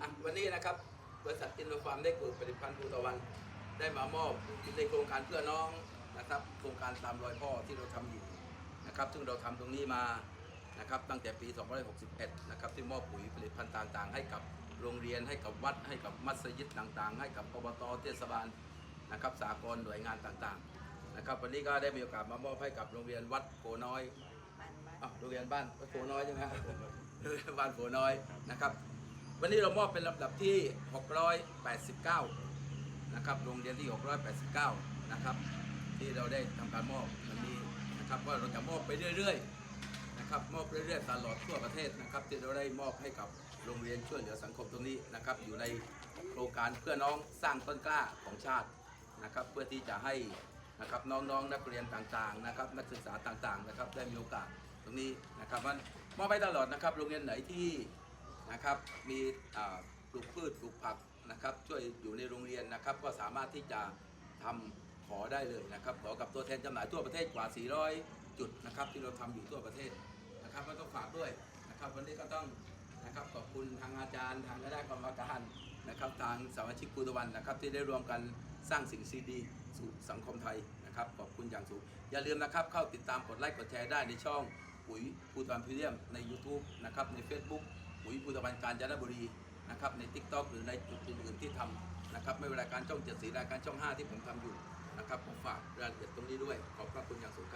อะวันนี้นะครับบริษัทอินโนฟาร์มได้กลุ่มผลิตภัณฑ์ภูตะวัน ได้มามอบในโครงการเพื่อน้องนะครับ โครงการตามรอยพ่อที่เราทำอยู่นะครับ ซึ่งเราทำตรงนี้มานะครับตั้งแต่ปี 2561 นะครับที่มอบปุ๋ยผลิตภัณฑ์ต่างๆ ให้กับโรงเรียนให้กับวัดให้กับมัสยิดต่างๆ ให้กับอบตเทศบาลนะครับสากลหน่วยงานต่างๆนะครับวันนี้ก็ได้มีโอกาสมามอบให้กับโรงเรียนวัดโพน้อยบ้านบ้านอ้าวโรงเรียนบ้านวัดโพน้อยใช่ไหมครับโรงเรียนบ้านโพน้อยนะครับ วันนี้เรามอบเป็นลำดับที่ 689 นะครับ โรงเรียนที่ 689 นะครับ ที่เราได้ทำการมอบวันนี้นะครับว่าเราจะมอบไปเรื่อยๆ นะครับ มอบเรื่อยๆ ตลอดทั่วประเทศนะครับ ที่เราได้มอบให้กับโรงเรียนช่วยเหลือสังคมตรงนี้นะครับ อยู่ในโครงการเพื่อน้องสร้างต้นกล้าของชาตินะครับ เพื่อที่จะให้นะครับน้องๆนักเรียนต่างๆนะครับ นักศึกษาต่างๆนะครับได้มีโอกาสตรงนี้นะครับมันมอบไปตลอดนะครับ โรงเรียนไหนที่ นะครับ มีปลูกพืชปลูกผักนะครับ ช่วยอยู่ในโรงเรียนนะครับ ก็สามารถที่จะทำขอได้เลยนะครับ ขอกับตัวแทนจำหน่ายทั่วประเทศกว่า 400 จุดนะครับ ที่เราทำอยู่ทั่วประเทศนะครับก็ต้องฝากด้วยนะครับ วันนี้ก็ต้องนะครับขอบคุณทางอาจารย์ ทางคณะกรรมการนะครับทางสมาชิกปูตะวันนะครับ ที่ได้รวมกันสร้างสิ่งซีดีสู่สังคมไทยนะครับขอบคุณอย่างสูง อย่าลืมนะครับเข้าติดตามกดไลค์กดแชร์ได้ในช่องปุ๋ยภูตะวันพิเรียมใน YouTube นะครับใน Facebook ปุ๋ยภูตะบันการจนบุรีนะครับใน Tik t o k หรือในจุดอื่นๆที่ทำนะครับไม่ว่าการช่องเจ็ดสีรายการช่อง 5 ที่ผมทำอยู่นะครับผมฝากรายละเอียดตรงนี้ด้วยขอบพระคุณอย่างสูง